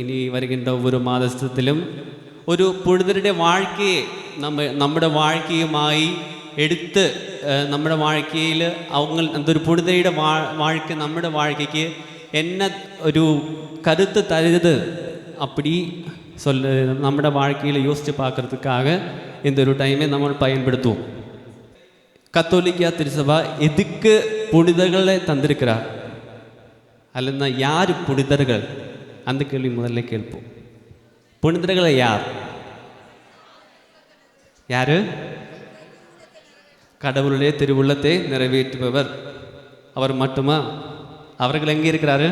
ഇനി വരികണ്ട ഒരു മാതസ്ഥത്തിലും ഒരു പുഴുതരുടെ വാഴ്ക്കയെ നമ്മ നമ്മുടെ വാഴ്ക്കയുമായി എടുത്ത് നമ്മുടെ വാഴ്ക്കയിൽ അവങ്ങൾ എന്തൊരു പുഴുതരയുടെ വാ വാഴ്ക്ക നമ്മുടെ വാഴ്ക്കയ്ക്ക് എന്നെ ഒരു കരുത്ത് തരുത് അപ്പടി നമ്മുടെ വാഴ്ക്കയിൽ യോസിച്ച് പാക്കുറത്തുക്കാകെ എന്തൊരു ടൈമേ നമ്മൾ പയൻപെടുത്തും. கத்தோலிக்கா திருசபா எதுக்கு புனிதர்களை தந்திருக்கிறார்? அல்லனா யார் புனிதர்கள்? அந்த கேள்வி முதல்ல கேட்போம். புனிதர்களை யார்? யாரு? கடவுளுடைய திருவுள்ளத்தை நிறைவேற்றுபவர். அவர் மட்டுமா? அவர்கள் எங்கே இருக்கிறாரு?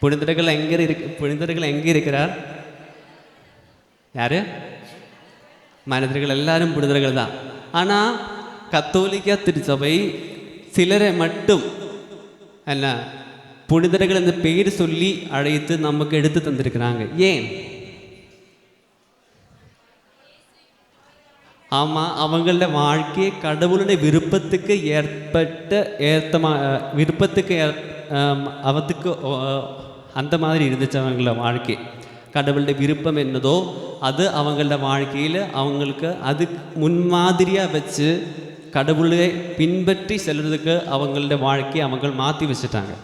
புனிதர்கள் எங்கே இருக்கு புனிதர்கள் எங்கே இருக்கிறார்? யாரு? மனிதர்கள் எல்லாரும் புனிதர்கள் தான். ஆனால் கத்தோலிக்க திருச்சபை சிலரை மட்டும் அல்ல புனிதர்கள் அந்த பேர் சொல்லி அழைத்து நமக்கு எடுத்து தந்திருக்கிறாங்க. ஏன்? ஆமாம் அவங்களோட வாழ்க்கையை கடவுளுடைய விருப்பத்துக்கு ஏற்பட்ட ஏத்தமா விருப்பத்துக்கு ஏ- அவத்துக்கு அந்த மாதிரி இருந்துச்சு அவங்கள வாழ்க்கை. கடவுளுடைய விருப்பம் என்னதோ அது அவங்களோட வாழ்க்கையில் அவங்களுக்கு அது முன்மாதிரியாக வச்சு கடவுளை பின்பற்றி செல்றதுக்கு அவங்களோட வாழ்க்கையை அவங்க மாற்றி வச்சுட்டாங்க.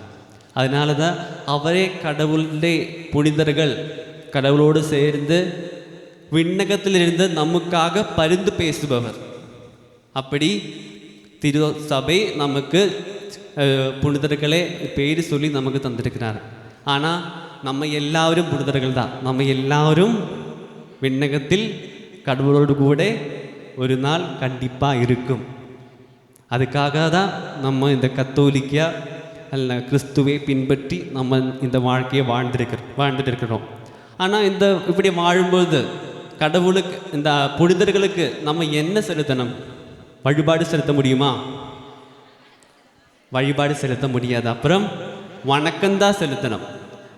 அதனால தான் அவரே கடவுளுடைய புனிதர்கள் கடவுளோடு சேர்ந்து விண்ணகத்திலிருந்து நமக்காக பரிந்து பேசுபவர். அப்படி திரு சபை நமக்கு புனிதர்களே பேர் சொல்லி நமக்கு தந்திருக்கிறார். ஆனால் நம்ம எல்லாரும் புனிதர்கள் தான். நம்ம எல்லாரும் விண்ணகத்தில் கடவுளோடு கூட ஒரு நாள் கண்டிப்பாக இருக்கும். அதுக்காக தான் நம்ம இந்த கத்தோலிக்க அல்ல கிறிஸ்துவை பின்பற்றி நம்ம இந்த வாழ்க்கையை வாழ்ந்திருக்கிற வாழ்ந்துட்டு இருக்கிறோம் ஆனால் இந்த இப்படி வாழும்போது கடவுளுக்கு இந்த புனிதர்களுக்கு நம்ம என்ன செலுத்தணும்? வழிபாடு செலுத்த முடியுமா? வழிபாடு செலுத்த முடியாது. அப்புறம் வணக்கம்தான் செலுத்தணும்.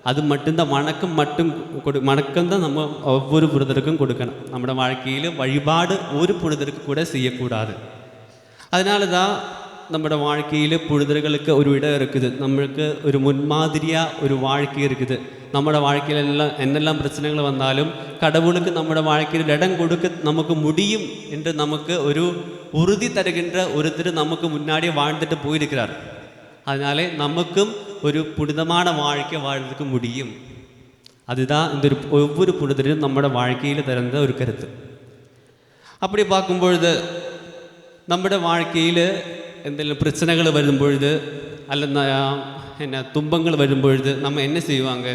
அது மட்டும்தான் வணக்கம் மட்டும் கொடு வணக்கம் தான் நம்ம ஒவ்வொரு புனிதருக்கும் கொடுக்கணும் നമ്മുടെ வாழ்க்கையில் வழிபாடு ஒரு புனிதருக்கு கூட செய்யக்கூடாது அதனால தான் നമ്മുടെ வாழ்க்கையில் புனிதர்களுக்கு ஒரு இடம் இருக்குது நம்மளுக்கு ஒரு முன்மாதிரியாக ஒரு வாழ்க்கை இருக்குது നമ്മുടെ வாழ்க்கையில் எல்லாம் என்னெல்லாம் பிரச்சனைகள் வந்தாலும் கடவுளுக்கு നമ്മുടെ வாழ்க்கையில் இடம் கொடுக்க நமக்கு முடியும் என்று நமக்கு ஒரு உறுதி தருகின்ற ஒருத்தர் நமக்கு முன்னாடியே வாழ்ந்துட்டு போயிருக்கிறார் அதனாலே நமக்கும் ஒரு புனிதமான வாழ்க்கை வாழ்றதுக்கு முடியும் அதுதான் இந்த ஒரு ஒவ்வொரு புனிதரும் നമ്മുടെ வாழ்க்கையில் திறந்த ஒரு கருத்து அப்படி பார்க்கும்பொழுது നമ്മുടെ வாழ்க்கையில் എന്തെങ്കിലും பிரச்சனைகள் வரும்பொழுது அல்ல என்ன துன்பங்கள் வரும்பொழுது நம்ம என்ன செய்வாங்க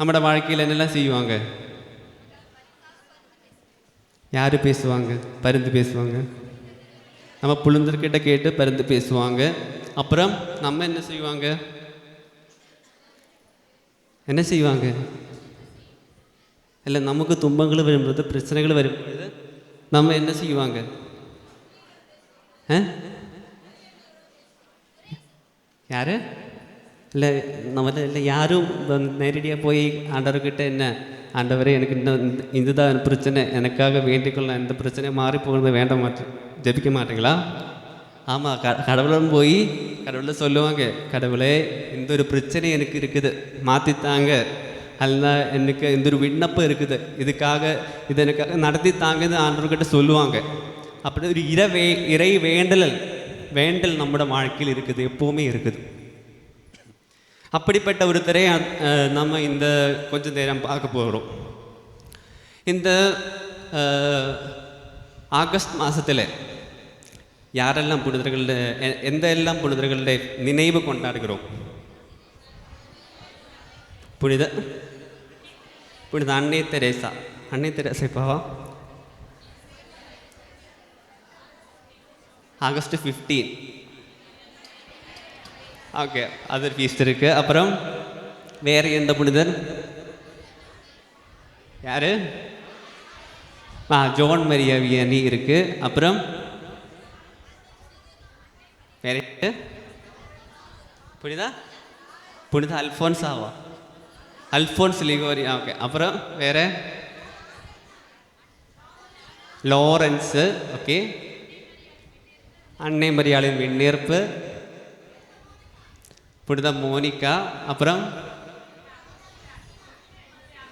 നമ്മുടെ வாழ்க்கையில் என்னெல்லாம் செய்வாங்க யார் பேசுவாங்க? பருந்து பேசுவாங்க. நம்ம புழுந்தர்கிட்ட கேட்டு பருந்து பேசுவாங்க. அப்புறம் நம்ம என்ன செய்வாங்க? என்ன செய்வாங்க? இல்லை நமக்கு துன்பங்கள் வரும்பொழுது பிரச்சனைகள் வரும்பொழுது நம்ம என்ன செய்வாங்க? ஆ? யாரு? இல்லை நம்ம இல்லை யாரும் நேரடியாக போய் ஆண்டவர்கிட்ட என்ன ஆண்டவரே எனக்கு இன்னும் இந்த இதுதான் பிரச்சனை. எனக்காக வேண்டிக்கொள்ள இந்த பிரச்சனையும் மாறி போகிறது வேண்ட மாட்டேன் ஜெபிக்க மாட்டீங்களா? ஆமாம் க கடவுளும் போய் கடவுளை சொல்லுவாங்க. கடவுளே இந்த ஒரு பிரச்சனை எனக்கு இருக்குது. மாற்றித்தாங்க அல்ல எனக்கு இந்த ஒரு விண்ணப்பம் இருக்குது. இதுக்காக இது எனக்காக நடத்தி தாங்கன்னு ஆண்டவர்கிட்ட சொல்லுவாங்க. அப்படி ஒரு இரவே இறை வேண்டல் வேண்டல் நம்மளோட வாழ்க்கையில் இருக்குது எப்போவுமே இருக்குது. அப்படிப்பட்ட ஒருத்தரை நம்ம இந்த கொஞ்ச நேரம் பார்க்க போகிறோம். இந்த ஆகஸ்ட் மாதத்தில் யாரெல்லாம் புனிதர்களுடைய எந்த எல்லாம் புனிதர்களுடைய நினைவு கொண்டாடுகிறோம்? புனித புனித அன்னை தெரேசா. அன்னை Teresa இப்போவா August fifteen okay other feast இருக்குது அப்புறம் வேறு எந்த புனிதர் யார்? ஆ ஜோன் மரியா இருக்குது அப்புறம் வேற யாரு? புனிதா? புனித ஆவா அல்ஃபோன்ஸ் லிகோரி ஓகே அப்புறம் வேற? லோரன்ஸு ஓகே அன்னை மரியாளின் விண்ணேற்பு. புனித மோனிகா அப்புறம்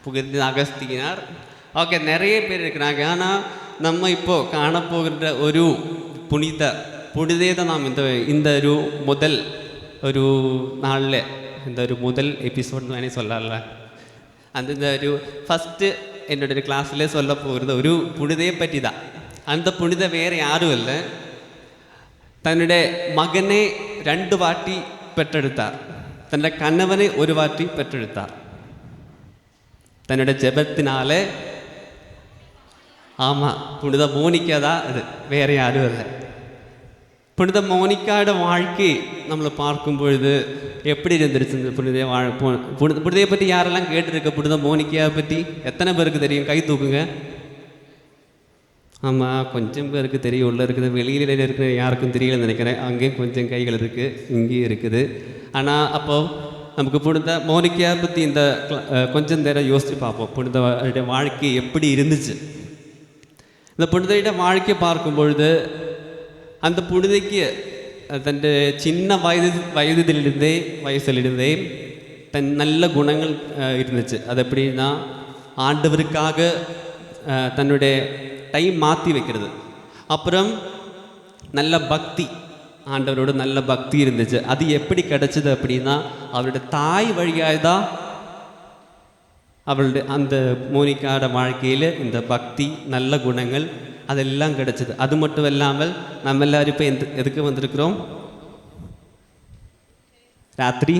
புகுந்த அகஸ்தினார் ஓகே நிறைய பேர் இருக்கிறாங்க ஆனால் நம்ம இப்போது காணப்போகிற ஒரு புனித புனிதேத நாம் இந்த இந்த ஒரு முதல் ഒരു നാളിലെ എന്താ ഒരു മുതൽ എപ്പിസോഡ് എന്ന് വേണമെങ്കിൽ സൊല്ലാറില്ല അതെന്താ ഒരു ഫസ്റ്റ് എന്നോട് ഒരു ക്ലാസ്സിൽ സൊല്ല പോരുന്ന ഒരു പുണിതയെ പറ്റിയതാ. അന്ത പുണിത വേറെ ആരുമല്ല. തന്നുടെ മകനെ രണ്ട് പാട്ടി പെട്ടെടുത്താർ തൻ്റെ കണ്ണവനെ ഒരു വാട്ടി പെട്ടെടുത്താർ തന്നുടെ ജപത്തിനാലെ ஆமா புனித மோனிகா தான் அது வேற யாரும் இல்லை புனித மோனிக்காவோட வாழ்க்கை நம்மளை பார்க்கும் பொழுது எப்படி இருந்துருச்சு இந்த புனித வாழ் பு- புனித புனிதையை பற்றி யாரெல்லாம் கேட்டிருக்க புனித மோனிக்காவை பற்றி எத்தனை பேருக்கு தெரியும் கை தூக்குங்க ஆமாம் கொஞ்சம் பேருக்கு தெரியும் உள்ளே இருக்குது வெளியில் இருக்கிற யாருக்கும் தெரியலன்னு நினைக்கிறேன். அங்கேயும் கொஞ்சம் கைகள் இருக்குது இங்கேயும் இருக்குது. ஆனால் அப்போ நமக்கு புனித மோனிக்கா பற்றி இந்த கொஞ்சம் நேரம் யோசித்து பார்ப்போம். புனித வாழ்க்கை எப்படி இருந்துச்சு? இந்த புனிதையிட வாழ்க்கை பார்க்கும்பொழுது அந்த புனிதைக்கு தன் சின்ன வயது வயதிலிருந்தே வயசிலிருந்தே தன் நல்ல குணங்கள் இருந்துச்சு. அது எப்படின்னா ஆண்டவருக்காக தன்னுடைய டைம் மாற்றி வைக்கிறது. அப்புறம் நல்ல பக்தி. ஆண்டவரோட நல்ல பக்தி இருந்துச்சு. அது எப்படி கிடைச்சது அப்படின்னா அவருடைய தாய் வழியாக தான் அவளுடைய அந்த மோனிக்காட வாழ்க்கையில் இந்த பக்தி நல்ல குணங்கள் அதெல்லாம் கிடைச்சது. அது மட்டும் இல்லாமல் நம்ம எல்லாரும் இப்போ எந்த எதுக்கு வந்திருக்கிறோம்? ராத்திரி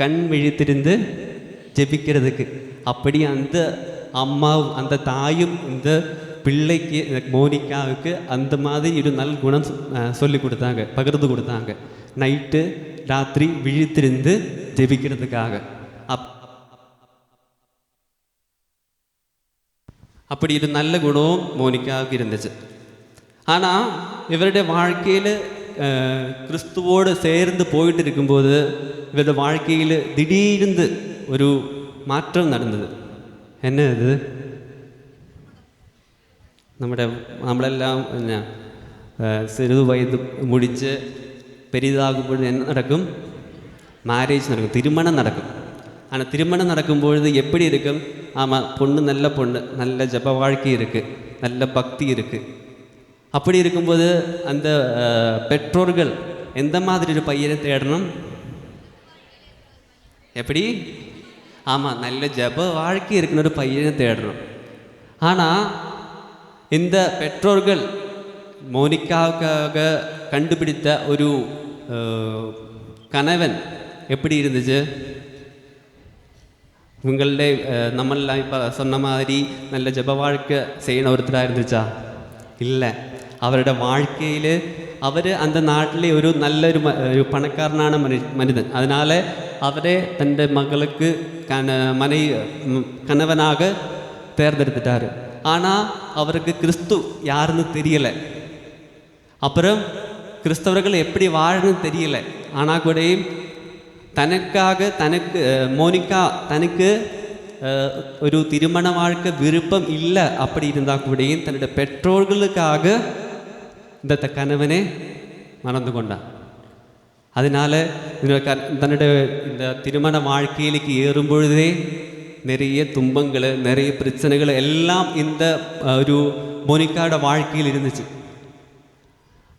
கண் விழித்திருந்து ஜெபிக்கிறதுக்கு. அப்படி அந்த அம்மா அந்த தாயும் இந்த பிள்ளைக்கு இந்த மோனிகாவுக்கு அந்த மாதிரி ஒரு நல்ல குணம் சொல்லி கொடுத்தாங்க பகிர்ந்து கொடுத்தாங்க. நைட்டு ராத்திரி விழித்திருந்து ஜெபிக்கிறதுக்காக. அப் அப்படி ஒரு நல்ல குணம் மோனிகாவுக்கு இருந்துச்சு. ஆனால் இவருடைய வாழ்க்கையில் கிறிஸ்துவோடு சேர்ந்து போயிட்டு இருக்கும்போது இவருடைய வாழ்க்கையில் திடீர்ந்து ஒரு மாற்றம் நடந்தது. என்ன அது നമ്മുടെ നമ്മളെല്ലാം പിന്നെ ചെറു വയത് മുടിച്ച് പെരിതാകുമ്പോൾ என்ன நடக்கும் மேரேஜ் நடக்கும் திருமணம் நடக்கும் ஆனால் திருமணம் நடக்கும்பொழுது எப்படி இருக்கும் ஆமாம் பொண்ணு நல்ல பொண்ணு நல்ல ஜப வாழ்க்கை இருக்குது நல்ல பக்தி இருக்குது அப்படி இருக்கும்போது அந்த அஹ், பெற்றோர்கள் எந்த மாதிரி ஒரு பையனை தேடணும் எப்படி ஆமாம் நல்ல ஜப வாழ்க்கை இருக்கிற ஒரு பையனை தேடணும் ஆனால் இந்த பெற்றோர்கள் மோனிக்காவுக்காக கண்டுபிடித்த ஒரு கணவன் எப்படி இருந்துச்சு இவங்களே நம்மளாம் இப்போ சொன்ன மாதிரி நல்ல ஜப வாழ்க்கை செய்யணும் ஒருத்தராக இருந்துச்சா இல்லை അവരുടെ വാഴ്ക്കയിൽ അവർ അന്ത നാട്ടിലെ ഒരു നല്ലൊരു ഒരു പണക്കാരനാണ് മനു മനുതൻ. അതിനാൽ അവരെ തൻ്റെ മകൾക്ക് കന മന കണവനാക തേർന്നെടുത്തിട്ടാറ് ஆனால் அவருக்கு கிறிஸ்து யாருன்னு தெரியலை. அப்புறம் கிறிஸ்தவர்கள் எப்படி வாழணும் தெரியல. ஆனால் கூட தனக்காக தனக்கு மோனிகா தனக்கு ஒரு திருமண வாழ்க்கை விருப்பம் இல்லை அப்படி இருந்தால் கூட தன்னுடைய பெற்றோர்களுக்காக இந்த கணவனை மறந்து கொண்டான். அதனால் தன்னுடைய இந்த திருமண வாழ்க்கையிലേക്ക് ஏறும் பொழுதே நிறைய துன்பங்கள் நிறைய பிரச்சனைகள் எல்லாம் இந்த அஹ், ஒரு மோனிக்காவோட வாழ்க்கையில் இருந்துச்சு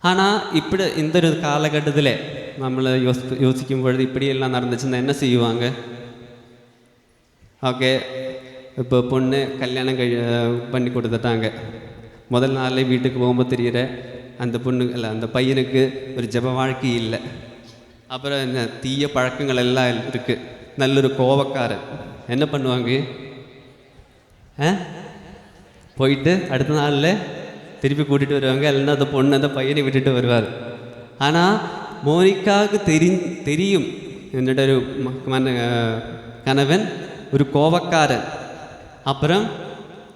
ஆனால் இப்படி இந்த ஒரு காலகட்டத்தில் നമ്മൾ யோசி யோசிக்கும் பொழுது இப்படியெல்லாம் நடந்துச்சுன்னா என்ன செய்வாங்க ஓகே இப்போ பொண்ணு கல்யாணம் கழி பண்ணி கொடுத்துட்டாங்க முதல் நாளே வீட்டுக்கு போகும்போது தெரியிற அந்த பொண்ணு இல்லை அந்த பையனுக்கு ஒரு ஜப வாழ்க்கை இல்லை அப்புறம் என்ன தீய பழக்கங்கள் எல்லாம் இருக்குது நல்லொரு கோவக்காரன் என்ன பண்ணுவாங்க ஆ போயிட்டு அடுத்த நாளில் திருப்பி கூட்டிகிட்டு வருவாங்க இல்லைன்னா அந்த பொண்ணு அந்த பையனை விட்டுட்டு வருவார் ஆனால் மோனிகாவுக்கு தெரி தெரியும் என்னோட ஒரு ம- மன கணவன் ഒരു കോവക്കാരൻ അപ്പുറം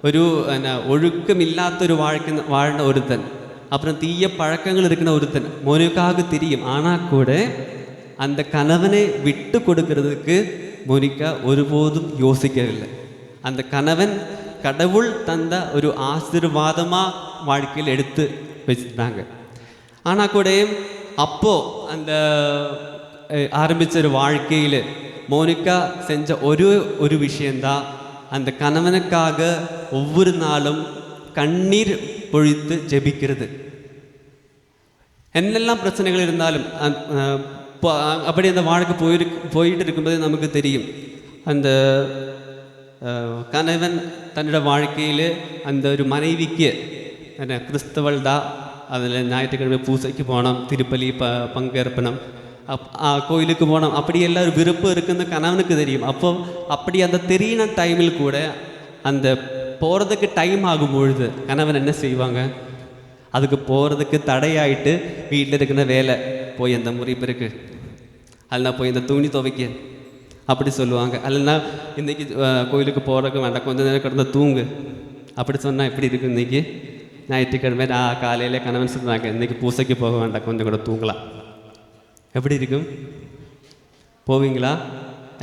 ഒരു എന്നാ ഒഴുക്കമില്ലാത്തൊരു വാഴ്ക്കുന്ന വാഴുന്ന ഒരുത്തൻ அப்புறம் தீய பழக்கங்கள் இருக்கிற ஒருத்தன் மோனிகாவுக்கு தெரியும் ஆனால் கூட அந்த கணவனை விட்டு கொடுக்கறதுக்கு மோனிகா ஒருபோதும் யோசிக்கவில்லை. அந்த கணவன் கடவுள் தந்த ஒரு ஆசீர்வாதமாக வாழ்க்கையில் எடுத்து வச்சுட்டாங்க ஆனால் கூட அப்போது அந்த ஆரம்பித்த ஒரு வாழ்க்கையில் மோனிகா செஞ்ச ஒரு ஒரு விஷயந்தான் அந்த கணவனுக்காக ஒவ்வொரு நாளும் கண்ணீர் பொழித்து ஜெபிக்கிறது. என்னெல்லாம் பிரச்சனைகள் இருந்தாலும் அந்த, அப்படி அந்த வாழ்க்கை போயிருக்கு போயிட்டு இருக்கும்போது நமக்கு தெரியும். அந்த கணவன் தன்னோட வாழ்க்கையில் அந்த ஒரு மனைவிக்கு என்ன கிறிஸ்தவள் தான் அதில் ஞாயிற்றுக்கிழமை பூசைக்கு போனோம் திருப்பலி ப பங்கேற்பனம் அப் ஆ, கோயிலுக்கு போனோம் அப்படியெல்லாம் ஒரு விருப்பம் இருக்குன்னு கணவனுக்கு தெரியும். அப்போ அப்படி அந்த தெரியின டைமில் கூட அந்த போகிறதுக்கு டைம் ஆகும் பொழுது கணவன் என்ன செய்வாங்க? அதுக்கு போகிறதுக்கு தடையாயிட்டு வீட்டில் இருக்கிற வேலை போய் அந்த முறிப்பு இருக்கு அல்லனா போய் இந்த துணி துவைக்க. அப்படி சொல்லுவாங்க. அல்லனா இன்னைக்கு கோயிலுக்கு போகிறதுக்கு வேண்டாம். கொஞ்சம் நேரம் கிடந்த தூங்கு. அப்படி சொன்னால் எப்படி இருக்குது இன்னைக்கு? ஞாயிற்றுக்கிழமை நான் காலையில் கணவன் சொல்கிறாங்க இன்னைக்கு பூசைக்கு போக வேண்டாம். கொஞ்சம் கூட தூங்கலாம். எப்படி இருக்கும்? போவீங்களா?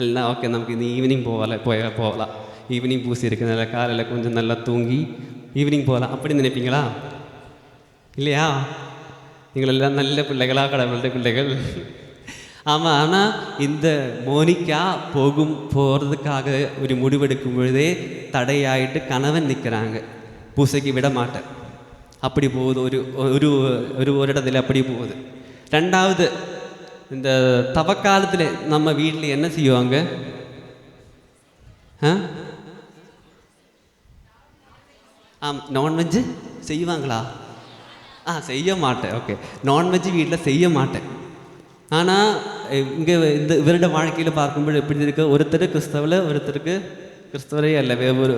இல்லைனா ஓகே நமக்கு இந்த ஈவினிங் போகல போய் போகலாம். ஈவினிங் பூசி இருக்கு நல்லா காலையில் கொஞ்சம் நல்லா தூங்கி ஈவினிங் போகலாம். அப்படி நினைப்பீங்களா? இல்லையா? நீங்களெல்லாம் நல்ல பிள்ளைகளா கடவுளுடைய பிள்ளைகள். ஆமாம் ஆனால் இந்த மோனிக்கா போகும் போகிறதுக்காக ஒரு முடிவெடுக்கும் பொழுதே தடையாயிட்டு கணவன் நிற்கிறாங்க பூசைக்கு விட மாட்டேன். அப்படி போகுது ஒரு ஒரு ஒரு ஒரு இடத்துல அப்படி போகுது. ரெண்டாவது இந்த தவக்காலத்தில் நம்ம வீட்டில் என்ன செய்வாங்க? ஆ? ஆம் நான்வெஜ்ஜு செய்வாங்களா? ஆ செய்ய மாட்டேன். ஓகே நான்வெஜ் வீட்டில் செய்ய மாட்டேன். ஆனால் இங்கே இந்த இவருடைய வாழ்க்கையில் பார்க்கும்போது எப்படி இருக்கு? ஒருத்தர் கிறிஸ்தவில் ஒருத்தருக்கு கிறிஸ்தவரே அல்ல. வேறு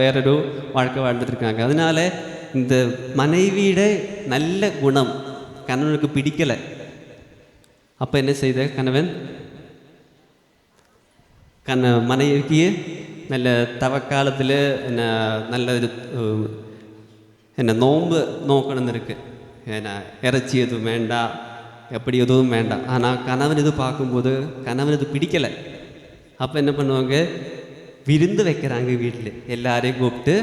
வேறொரு வாழ்க்கை வாழ்ந்துட்டுருக்காங்க அதனால் இந்த மனைவியிட நல்ல குணம் கணவனுக்கு பிடிக்கலை. அப்போ என்ன செய்த கணவன்? கண்ண மனைவிக்கு நல்ல தவக்காலத்தில் என்ன நல்ல ഒരു, ഉം, என்ன நோன்பு நோக்கணும்னு இருக்கு ஏன்னா இறைச்சி எதுவும் வேண்டாம் எப்படி எதுவும் வேண்டாம் ஆனால் கணவன் இது பார்க்கும்போது கணவன் இது பிடிக்கலை அப்போ என்ன பண்ணுவாங்க விருந்து வைக்கிறாங்க வீட்டில் எல்லாரையும் கூப்பிட்டு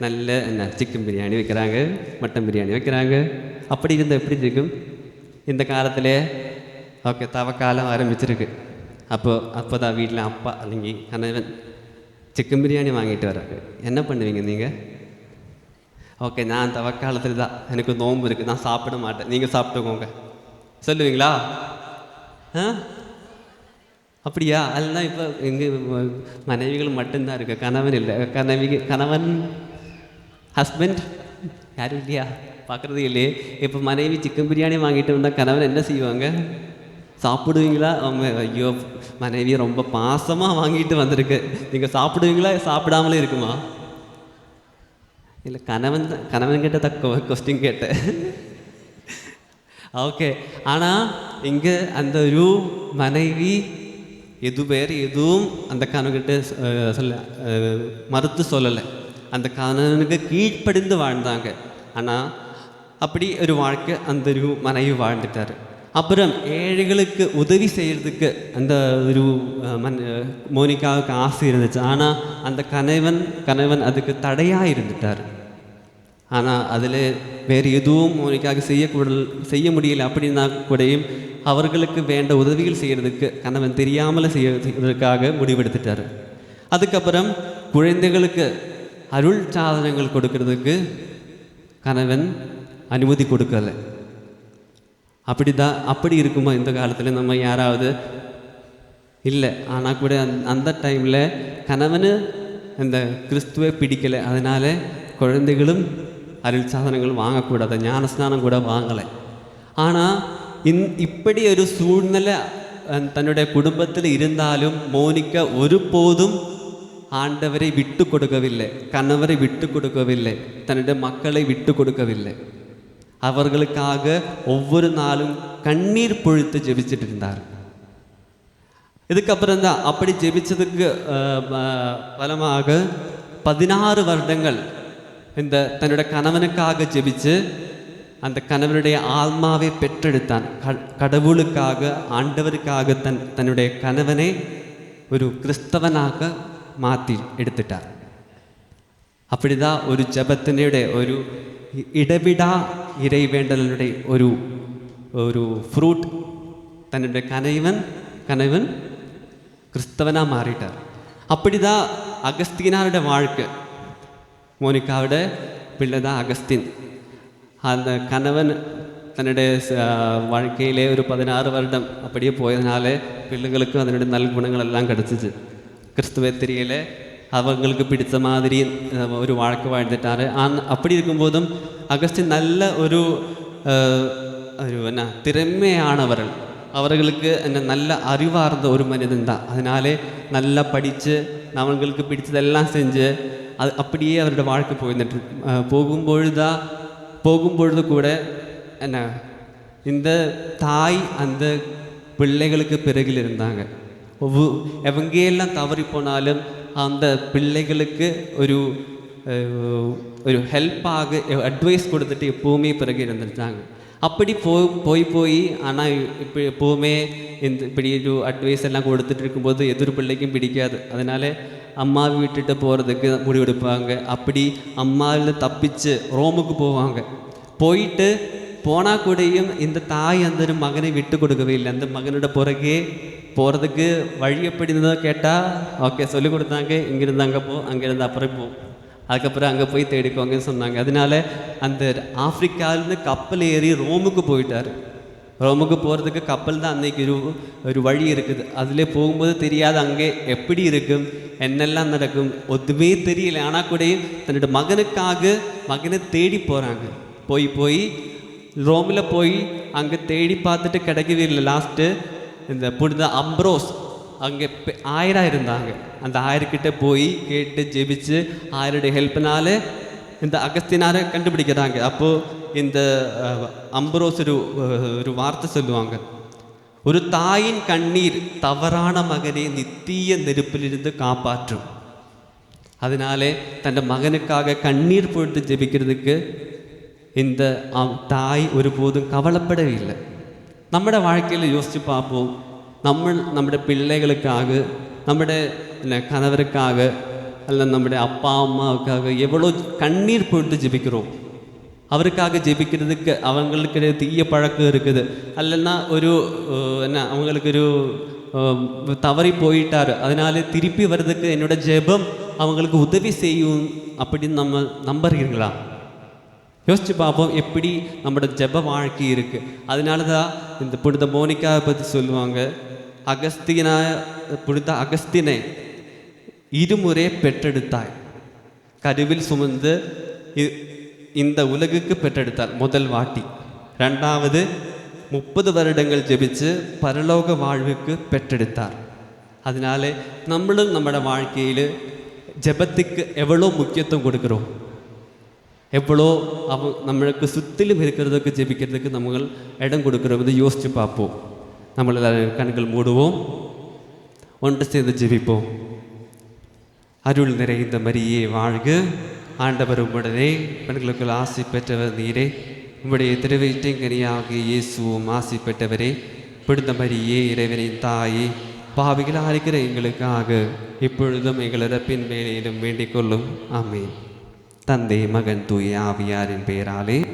நல்ல என்ன சிக்கன் பிரியாணி வைக்கிறாங்க மட்டன் பிரியாணி வைக்கிறாங்க அப்படி இருந்தால் எப்படி இருக்கும் இந்த காலத்தில் ஓகே தவக்காலம் ஆரம்பிச்சிருக்கு அப்போ அப்போ தான் வீட்டில் அப்பா അല്ലെങ്കിൽ கணவன் சிக்கன் பிரியாணி வாங்கிட்டு வராங்க என்ன பண்ணுவீங்க நீங்கள் ஓகே நான் தவக்காலத்தில் தான். எனக்கு நோன்பு இருக்குது நான் சாப்பிட மாட்டேன். நீங்கள் சாப்பிட்டுக்கோங்க. சொல்லுவீங்களா? ஆ? அப்படியா? அதெல்லாம் இப்போ எங்கள் மனைவிகள் மட்டும்தான் இருக்கு. கணவன் இல்லை. கணவி கணவன் ஹஸ்பண்ட் யாரும் இல்லையா? பார்க்குறது இல்லையே. இப்போ மனைவி சிக்கன் பிரியாணி வாங்கிட்டு வந்தால் கணவன் என்ன செய்வாங்க? சாப்பிடுவீங்களா? அவங்க ஐயோ மனைவி ரொம்ப பாசமாக வாங்கிட்டு வந்திருக்கு. நீங்கள் சாப்பிடுவீங்களா? சாப்பிடாமலே இருக்குமா? இல்லை கணவன் தான் கணவன் கிட்ட தக்க கொஸ்டின் கேட்டேன் ஓகே ஆனால் இங்கே அந்த ஒரு மனைவி எது பேர் எதுவும் அந்த கணவன்கிட்ட சொல்ல மறுத்து சொல்லலை அந்த கணவனுக்கு கீழ்ப்படிந்து வாழ்ந்தாங்க ஆனால் அப்படி ஒரு வாழ்க்கை அந்த ஒரு மனைவி வாழ்ந்துட்டார் அப்புறம் ஏழைகளுக்கு உதவி செய்கிறதுக்கு அந்த ஒரு அஹ், மன் மோனிகாவுக்கு ஆசை இருந்துச்சு ஆனால் அந்த கணவன் கணவன் அதுக்கு தடையாக இருந்துட்டார் ஆனால் அதில் வேறு எதுவும் உனக்காக செய்யக்கூட செய்ய முடியல அப்படின்னா கூடயும் அவர்களுக்கு வேண்ட உதவிகள் செய்கிறதுக்கு கணவன் தெரியாமல் செய்ய செய்வதற்காக முடிவெடுத்துட்டார். அதுக்கப்புறம் குழந்தைகளுக்கு அருள் சாதனங்கள் கொடுக்கறதுக்கு கணவன் அனுமதி கொடுக்கல. அப்படிதான் அப்படி இருக்குமா இந்த காலத்தில்? நம்ம யாராவது இல்லை ஆனால் கூட அந்த அந்த டைமில் கணவனு அந்த கிறிஸ்துவை பிடிக்கலை. அதனால் குழந்தைகளும் அருள் சாதனங்கள் வாங்கக்கூடாது ஞானஸ்நானம் கூட வாங்கலை ஆனால் இன் இப்படி ஒரு சூழ்நிலை அஹ், தன்னுடைய குடும்பத்தில் இருந்தாலும் மோனிக்க ஒருபோதும் ஆண்டவரை விட்டு கொடுக்கவில்லை கணவரை விட்டு கொடுக்கவில்லை தன்னுடைய மக்களை விட்டு கொடுக்கவில்லை அவர்களுக்காக ஒவ்வொரு நாளும் கண்ணீர் பொழித்து ஜெபிச்சிட்டு இருந்தார் இதுக்கப்புறம் தான் அப்படி ஜெபிச்சதுக்கு அஹ், ப- பலமாக பதினாறு வருடங்கள் എന്ത്? തന്റെ കണവനക്കാകെ ജപിച്ച് അത് കണവരുടെ ആത്മാവെ പെട്ടെടുത്താൻ കടവുളുക്കാക് ആണ്ടവർക്കാകെ തൻ തന്നെ കണവനെ ഒരു ക്രിസ്തവനാക്ക മാറ്റി എടുത്തിട്ട അപ്പോഴിതാ ഒരു ജപത്തിന്റെ ഒരു ഇടവിടാ ഇരയിവേണ്ടതിലൂടെ ഒരു ഒരു ഫ്രൂട്ട് തന്നെ കനൈവൻ കനൈവൻ ക്രിസ്തവനാ മാറിയിട്ടാണ് അപ്പോഴിതാ അഗസ്തീനാരുടെ വാഴക്ക് மோனிகாவோட பிள்ளை தான் அகஸ்தின் அந்த கணவன் தன்னுடைய ச- வாழ்க்கையிலே ஒரு பதினாறு வருடம் அப்படியே போயதுனால பிள்ளைகளுக்கும் அதனுடைய நல்குணங்கள் எல்லாம் கிடச்சிச்சு கிறிஸ்துவ தெரியல அவங்களுக்கு பிடித்த மாதிரி அஹ், ஒரு வாழ்க்கை வாழ்ந்துட்டாரு ஆன் அப்படி இருக்கும்போதும் அகஸ்டின் நல்ல ஒரு அஹ், ஒரு என்ன திறமையானவர்கள் அவர்களுக்கு என்ன நல்ல அறிவார்ந்த ஒரு மனிதன் தான் அதனாலே நல்லா படித்து அவங்களுக்கு பிடிச்சதெல்லாம் செஞ்சு அது அப்படியே அவரோட வாழ்க்கை போயிருந்துட்டு போகும்பொழுதா போகும்பொழுது கூட என்ன இந்த தாய் அந்த பிள்ளைகளுக்கு பிறகில் இருந்தாங்க. ஒவ்வொ- எவங்கெல்லாம் தவறி போனாலும் அந்த பிள்ளைகளுக்கு ஒரு ஒரு ஹெல்ப்பாக அட்வைஸ் கொடுத்துட்டு எப்போவுமே பிறகு இருந்துட்டாங்க அப்படி போ போய் போய் ஆனால் இப்போ எப்போவுமே இந்த இப்படி ஒரு அட்வைஸ் எல்லாம் கொடுத்துட்டு இருக்கும்போது எதிர் பிள்ளைக்கும் பிடிக்காது. அதனால அம்மாவை விட்டுட்டு போகிறதுக்கு முடிவெடுப்பாங்க அப்படி அம்மாவில் தப்பிச்சு ரோமுக்கு போவாங்க. போயிட்டு போனால் கூடயும் இந்த தாய் அந்த ஒரு மகனை விட்டு கொடுக்கவே இல்லை. அந்த மகனோட பிறகே போகிறதுக்கு வழி எப்படி இருந்ததோ கேட்டால் ஓகே சொல்லி கொடுத்தாங்க. இங்கிருந்து அங்கே போ அங்கேருந்து அப்புறம் போ. அதுக்கப்புறம் அங்கே போய் தேடிக்கோங்கன்னு சொன்னாங்க. அதனால அந்த ஆப்பிரிக்காவிலேருந்து கப்பல் ஏறி ரோமுக்கு போயிட்டார். ரோமுக்கு போகிறதுக்கு கப்பல் தான் அன்னைக்கு ஒரு ஒரு வழி இருக்குது அதிலே போகும்போது தெரியாது அங்கே எப்படி இருக்கும் என்னெல்லாம் நடக்கும் ஒத்துமே தெரியல ஆனால் கூடயும் தன்னோட மகனுக்காக மகனை தேடி போகிறாங்க போய் போய் ரோமில் போய் அங்கே தேடி பார்த்துட்டு கிடைக்கவே இல்லை லாஸ்ட்டு இந்த புனித அம்ப்ரோஸ் அங்கே பெ- ஆயிரா இருந்தாங்க அந்த ஆயிரக்கிட்ட போய் கேட்டு ஜெபிச்சு ஆயருடைய ஹெல்ப்னால இந்த அகஸ்தினாரை கண்டுபிடிக்கிறாங்க. அப்போது இந்த அம்பரோஸ் ஒரு ஒரு வார்த்தை சொல்லுவாங்க. ஒரு தாயின் கண்ணீர் தவறான மகனை நித்திய நெருப்பிலிருந்து காப்பாற்றும். அதனாலே தன் மகனுக்காக கண்ணீர் பொழுது ஜெபிக்கிறதுக்கு இந்த தாய் ஒருபோதும் கவலைப்படவில்லை. നമ്മുടെ വാഴ്ക്കയിൽ യോസിച്ച് പാപ്പവും നമ്മൾ നമ്മുടെ പിള്ളേകൾക്കാകെ നമ്മുടെ കണവർക്കാകെ கணவருக்காக அல்ல நம்முடைய அப்பா அம்மாவுக்காக எவ்வளோ கண்ணீர் பொழுது ஜெபிக்கிறோம். அவருக்காக ஜெபிக்கிறதுக்கு அவங்களுக்கு தீய பழக்கம் இருக்குது. அல்லன்னா ஒரு என்ன அவங்களுக்கு ஒரு தவறி போயிட்டார். அதனால திருப்பி வர்றதுக்கு என்னோட ஜெபம் அவங்களுக்கு உதவி செய்யும் அப்படின்னு நம்ம நம்புறீங்களா யோசிச்சு பார்ப்போம் எப்படி நம்மளோட ஜெப வாழ்க்கை இருக்கு. அதனால தான் இந்த புனித மோனிக்காவை பற்றி சொல்லுவாங்க. அகஸ்தியனாக புனித அகஸ்தினை இருமுறை பெற்றெடுத்தாய். கருவில் சுமந்து இந்த உலகுக்கு பெற்றெடுத்தார் முதல் வாட்டி. ரெண்டாவது முப்பது வருடங்கள் ஜெபிச்சு பரலோக வாழ்வுக்கு பெற்றெடுத்தார். அதனால நம்மளும் நம்மளோட வாழ்க்கையில் ஜெபத்துக்கு எவ்வளோ முக்கியத்துவம் கொடுக்குறோம். எவ்வளோ அவ நம்மளுக்கு சுற்றிலும் இருக்கிறதுக்கு ஜெபிக்கிறதுக்கு நம்ம இடம் கொடுக்குறோம். இதை யோசித்து பார்ப்போம். நம்மள கண்கள் மூடுவோம். ஒன்று சேர்ந்து ஜெபிப்போம். அருள் நிறைந்த மரியே வாழ்க. ஆண்டவர் உம்முடனே பெண்களுக்குள் ஆசை பெற்றவர் நீரே. உம்முடைய திருவயிற்றிங்கனியாகிய இயேசுவும் ஆசை பெற்றவரே. பிடிந்த மரியே இறைவனின் தாயே. பாவிகளாக இருக்கிற எங்களுக்காக இப்பொழுதும் எங்கள் இறப்பின் வேலையிலும் வேண்டிக் கொள்ளும். ஆமென். தந்தை மகன் தூய ஆவியாரின் பெயராலே.